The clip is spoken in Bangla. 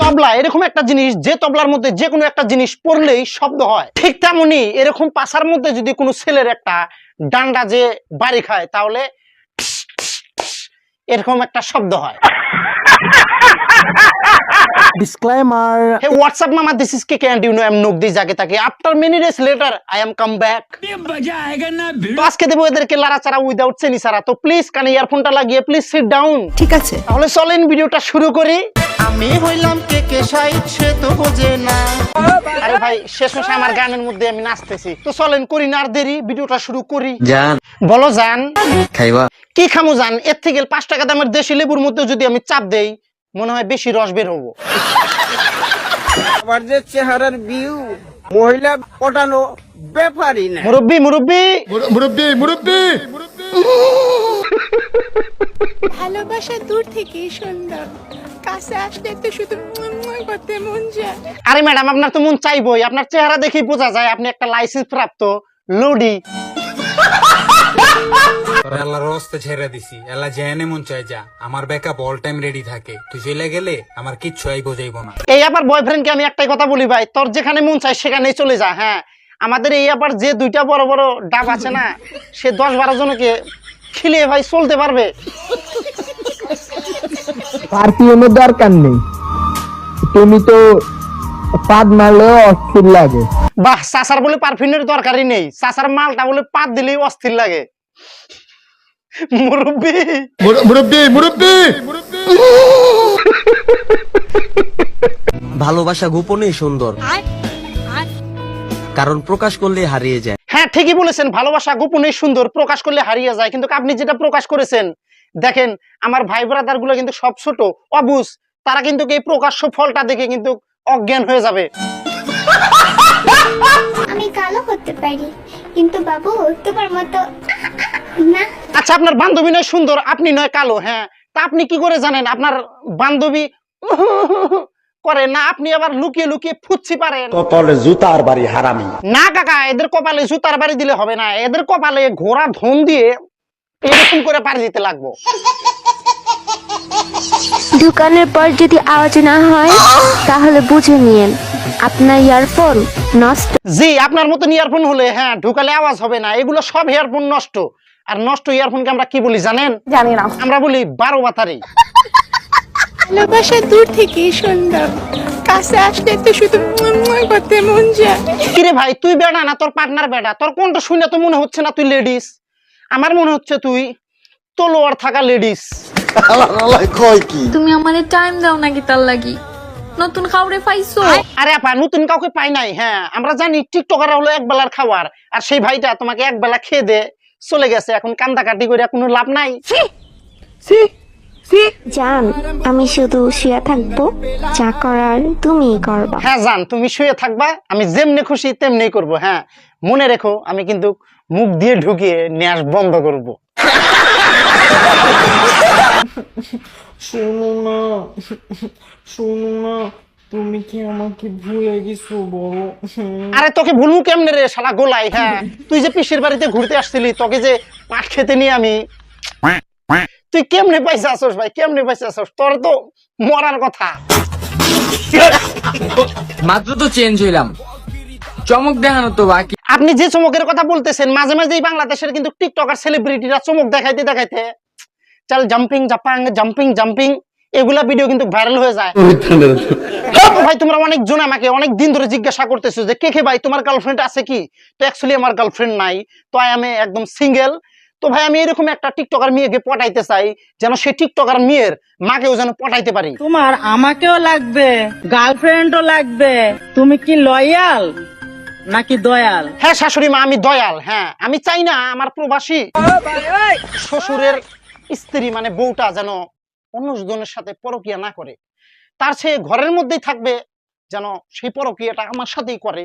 তবলা, এরকম একটা জিনিস, যে তবলার মধ্যে যে কোনো একটা জিনিস পড়লেই শব্দ হয়। ঠিক তেমনি এরকম পাশার মধ্যে যদি কোনো ছেলের একটা ডান্ডা যে বাড়ি খায়, তাহলে এরকম একটা শব্দ হয়। Disclaimer. Hey, what's up, Mama? This is KK, and you know I'm Nugdi Jage After many days later, I am come back. তো আজকে দেবো এদেরকে লাড়াচাড়া উইদাউট চেনি সারা তো প্লিজ কানে ইয়ারফোনটা লাগিয়ে প্লিজ সিট ডাউন ঠিক আছে। তাহলে চলেন ভিডিওটা শুরু করি। আমি হইলাম কে কে সাইড সে তো বোঝে না। আরে ভাই শেষ শেষমেশে আমার গানের মধ্যে আমি নাচতেছি। তো চলেন করি না আর দেরি ভিডিওটা শুরু করি। জান। বলো জান। খাইবা। কি খামু জান? এর থেকে পাঁচ টাকা দামের দেশি লেবুর মধ্যে যদি আমি চাপ দেই মনে হয় বেশি রস বের হব। আবার যে চেহারার বিউ মহিলা পটানো ব্যাপারই না। মুরব্বি মুরব্বি! ভালোবাসা দূর থেকেই সুন্দর। কাছে আসলে তো শুধু করতে মন যায়। আরে ম্যাডাম আপনার তো মন চাইবই। আপনার চেহারা দেখেই বোঝা যায় আপনি একটা লাইসেন্স প্রাপ্ত লোডি। তোর আল্লাহর রস্তে ছেড়ে দিছি। আল্লাহ জেনে মন চাই যা। আমার ব্যাকআপ অল টাইম রেডি থাকে। তুই চলে গেলে আমার কিচ্ছু আই বোঝাইব না। এই আবার বয়ফ্রেন্ডকে আমি একটাই কথা বলি ভাই তোর যেখানে মন চায় সেখানেই চলে যা হ্যাঁ। আমাদের এই আবার যে দুইটা বড় বড় ডাব আছে না সে দশ বারো জনকে খিলিয়ে ভাই চলতে পারবে। পারফিউমের দরকার নেই। তুমি তো পাদ মারলেও অস্থির লাগে। বাহ চাষার বলে পারফিউমের দরকারই নেই। চাষার মালটা বলে পাত দিলেই অস্থির লাগে। মুরব্বী। ভালোবাসা গোপনে সুন্দর। কারণ প্রকাশ করলে হারিয়ে যায়। হ্যাঁ ঠিকই বলেছেন ভালোবাসা গোপনে সুন্দর প্রকাশ করলে হারিয়ে যায়। কিন্তু আপনি যেটা প্রকাশ করেছেন দেখেন আমার ভাই ব্রাদারগুলো কিন্তু সব ছোট অবুজ। তারা কিন্তু এই প্রকাশ্য ফলটা দেখে কিন্তু অজ্ঞান হয়ে যাবে। আমি কালো হতে পারি কিন্তু বাবু তোমার মতো না আচ্ছা আপনার বান্ধবী নয় সুন্দর আপনি নয় কালো হ্যাঁ। তা আপনি কি করে জানেন? আপনার বান্ধবী করে না আপনি আবার লুকিয়ে লুকিয়ে ফুচ্ছি পারেন। কপালে জুতার বাড়ি হারামি। না কাকা এদের কপালে জুতার বাড়ি দিলে হবে না। এদের কপালে ঘোড়া ধন দিয়ে এরকম করে পাড়ি দিতে লাগবো। দোকানের পর যদি আওয়াজ না হয় তাহলে বুঝে নিন আপনার ইয়ারফোন নষ্ট। জি আপনার মতন ইয়ারফোন হলে হ্যাঁ ঢুকালে আওয়াজ হবে না। এগুলো সব ইয়ারফোন নষ্ট। আর নষ্ট ইয়ারফোনকে আমরা কি বলি জানেন? জানি না। আমরা বলি বারো বাতারি। ভালোবাসা দূর থেকেই কাছে আসলে তো শুধু করতে মন যায়। কিরে ভাই তুই বেড়া না তোর পার্টনার বেড়া? তোর কোনটা শুনে তো মনে হচ্ছে না তুই লেডিস আমার মনে হচ্ছে তুই তলোয়ার থাকা লেডিস কয় কি? তুমি আমারে টাইম দাও নাকি তার লাগি? নতুন খাউরে পাইছো? আরে আপা নতুন কাউকে পাই নাই হ্যাঁ। আমরা জানি টিকটকার হলো এক বেলার খাবার আর সেই ভাইটা তোমাকে এক বেলা খেয়ে দে। চলে গেছে এখন কান্দা কাটি করে কোনো লাভ নাই। জান আমি শুধু শুয়ে থাকব যা করার তুমিই করবা। হ্যাঁ জান তুমি শুয়ে থাকবা আমি যেমনি খুশি তেমনি করব হ্যাঁ। মনে রেখো আমি কিন্তু মুখ দিয়ে ঢুকিয়ে ন্যাস বন্ধ করব। শোনো না শোনো না তুমি কি আমাকে ভুলে গেছো বলো? আরে তোকে ভুলবো কেমনে রে শালা গোলাই হ্যাঁ? তুই যে পিসির বাড়িতে ঘুরতে আসছিলি তোকে যে পাট খেতে নিয়ে আমি। তুই কেমনে পাইছে আসস ভাই কেমনে পাইছে আসস তোর তো মরার কথা। মাত্র তো চেঞ্জ হইলাম। চমক দেখানো তো বাকি। আপনি যে চমকের কথা বলতেছেন মাঝে মাঝে বাংলাদেশের কিন্তু টিকটকার সেলিব্রিটিরা চমক দেখাইতে দেখাইতে চল জাম্পিং জাপাং জাম্পিং জাম্পিং এগুলা ভিডিও কিন্তু ভাইরাল হয়ে যায়। ভাই তোমরা অনেক জন আমাকে অনেক দিন ধরে জিজ্ঞাসা করতেছো যে কে কে ভাই তোমার গার্লফ্রেন্ড আছে কি? তো অ্যাকচুয়ালি আমার গার্লফ্রেন্ড নাই। তো আই আমি একদম সিঙ্গেল তো ভাই আমি এরকম একটা টিকটকার মেয়েকে পটাইতে চাই যেন সে টিকটকার মেয়ের মাকেও যেন পটাইতে পারি। তোমার আমাকেও লাগবে গার্লফ্রেন্ডও লাগবে। তুমি কি লয়াল নাকি দয়াল? হ্যাঁ শাশুড়ি মা আমি দয়াল হ্যাঁ। আমি চাই না আমার প্রবাসী শ্বশুরের স্ত্রী মানে বউটা যেন অন্য জনের সাথে পরকিয়া না করে। তার সে ঘরের মধ্যেই থাকবে যেন সেই পরকিয়াটা আমার সাথেই করে।